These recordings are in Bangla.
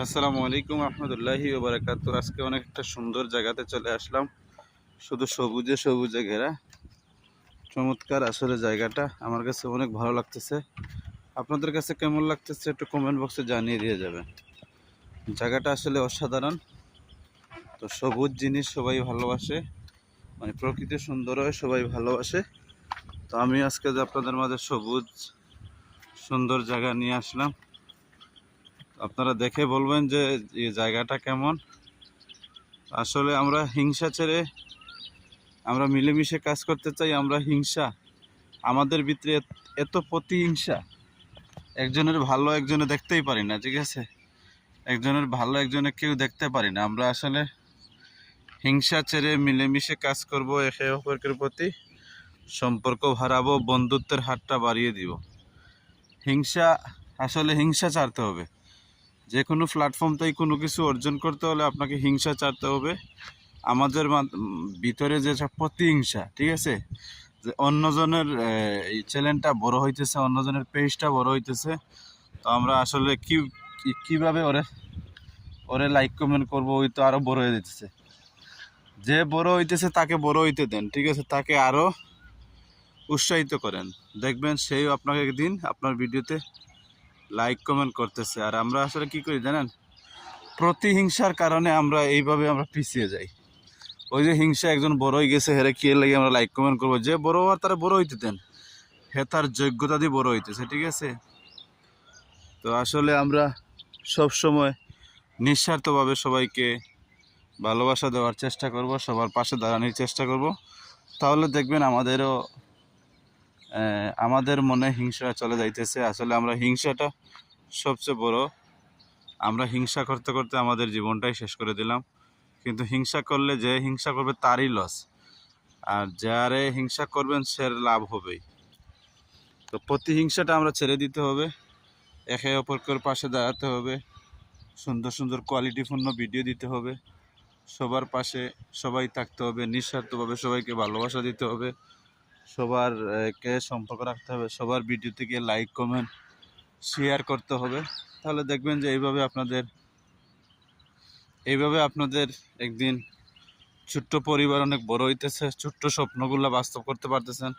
আসসালামু আলাইকুম রহমতুল্লাহি ওবরাকাতু আজকে অনেক একটা সুন্দর জায়গাতে চলে আসলাম। শুধু সবুজে সবুজে ঘেরা। চমৎকার আসলে জায়গাটা। আমার কাছে অনেক ভালো লাগতেছে। আপনাদের কাছে কেমন লাগতেছে একটু কমেন্ট বক্সে জানিয়ে দিয়ে যাবেন। জায়গাটা আসলে অসাধারণ। তো সবুজ জিনিস সবাই ভালোবাসে। মানে প্রকৃতি সুন্দর হয়, সবাই ভালোবাসে। তো আমি আজকে যে আপনাদের মাঝে সবুজ, সুন্দর জায়গা নিয়ে আসলাম। আপনারা দেখে বলবেন যে জায়গাটা কেমন। আসলে আমরা হিংসা ছেড়ে আমরা মিলেমিশে কাজ করতে চাই, আমরা হিংসা। আমাদের ভিতরে এত- প্রতিহিংসা। একজনের ভালো একজনে দেখতেই পারি না, ঠিক আছে? একজনের ভালো একজনে কেউ দেখতে পারি না। আমরা আসলে হিংসা ছেড়ে মিলেমিশে কাজ করব, একে অপরের প্রতি সম্পর্ক হারাবো, বন্ধুত্বের হাতটা বাড়িয়ে দিব। হিংসা, আসলে হিংসা ছাড়তে হবে। যে কোনো প্ল্যাটফর্মতেই কোনো কিছু অর্জন করতে হলে আপনাকে হিংসা ছাড়তে হবে। আমাদের ভিতরে যে সব প্রতিহিংসা, ঠিক আছে? যে অন্যজনের এই চ্যানেলটা বড় হইতেছে, অন্যজনের পেজটা বড় হইতেছে। তো আমরা আসলে কি- কীভাবে ওরে ওরে লাইক কমেন্ট করব, ওই তো আরও বড় হয়ে যেতেছে যে বড় হইতেছে তাকে বড় হইতে দেন, ঠিক আছে? তাকে আরও উৎসাহিত করেন। দেখবেন সেই আপনাকে একদিন আপনার ভিডিওতে লাইক কমেন্ট করতেছে। আর আমরা আসলে কি করি জানেন? প্রতিহিংসার কারণে আমরা এইভাবে আমরা পিছিয়ে যাই। ওই যে হিংসা একজন বড় হয়ে গেছে, হেরে কি লাগে আমরা লাইক কমেন্ট করব? যে বড় হওয়ার তারা বড় হইতে দেন। হে তার যোগ্যতা দিয়ে বড় হইতেছে, ঠিক আছে? তো আসলে আমরা সব সময় নিঃস্বার্থভাবে সবাইকে ভালোবাসা দেওয়ার চেষ্টা করব, সবার পাশে দাঁড়ানোর চেষ্টা করব। তাহলে দেখবেন আমাদেরও আমাদের মনে হিংসা চলে যাইতেছে। আসলে আমরা হিংসাটা সবচেয়ে বড়। আমরা হিংসা করতে করতে আমাদের জীবনটাই শেষ করে দিলাম। কিন্তু হিংসা করলে যে হিংসা করবে তারই লস আর যারে হিংসা করবেন, সে লাভ হবেই। তো প্রতিহিংসাটা আমরা ছেড়ে দিতে হবে। একে অপরকের পাশে দাঁড়াতে হবে। সুন্দর সুন্দর কোয়ালিটিপূর্ণ ভিডিও দিতে হবে। সবার পাশে সবাই থাকতে হবে, নিঃস্বার্থভাবে সবাইকে ভালোবাসা দিতে হবে। সবার কে সম্পর্ক রাখতে হবে, সবার ভিডিও থেকে লাইক কমেন্ট শেয়ার করতে হবে। তাহলে দেখবেন যে এইভাবে আপনাদের এইভাবে আপনাদের একদিন ছোট্ট পরিবার অনেক বড় হইতেছে, ছোট্ট স্বপ্নগুলো বাস্তব করতে পারতেছেন।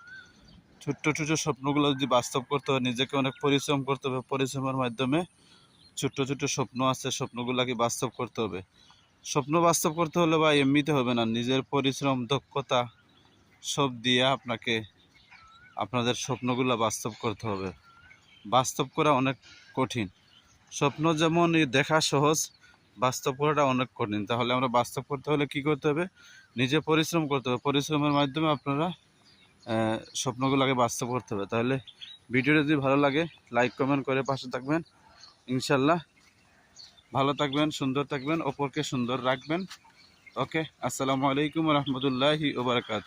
ছোট্ট ছোট্ট স্বপ্নগুলো যদি বাস্তব করতে হয়, নিজেকে অনেক পরিশ্রম করতে হবে। পরিশ্রমের মাধ্যমে ছোট্ট ছোট্ট স্বপ্ন আছে, স্বপ্নগুলোকে বাস্তব করতে হবে। স্বপ্ন বাস্তব করতে হলে বা এমনিতে হবে না। নিজের পরিশ্রম, দক্ষতা সব দিয়ে আপনাকে আপনাদের স্বপ্নগুলো বাস্তব করতে হবে। বাস্তব করা অনেক কঠিন। স্বপ্ন যেমন দেখা সহজ, বাস্তব করাটা অনেক কঠিন। তাহলে আমরা বাস্তব করতে হলে কি করতে হবে? নিজে পরিশ্রম করতে হবে। পরিশ্রমের মাধ্যমে আপনারা স্বপ্নগুলোকে বাস্তব করতে হবে। তাহলে ভিডিওটা যদি ভালো লাগে, লাইক, কমেন্ট করে পাশে থাকবেন। ইনশাল্লাহ ভালো থাকবেন, সুন্দর থাকবেন, অপরকে সুন্দর রাখবেন। ওকে, আসসালামু আলাইকুম রহমতুল্লাহি ওবরাকাত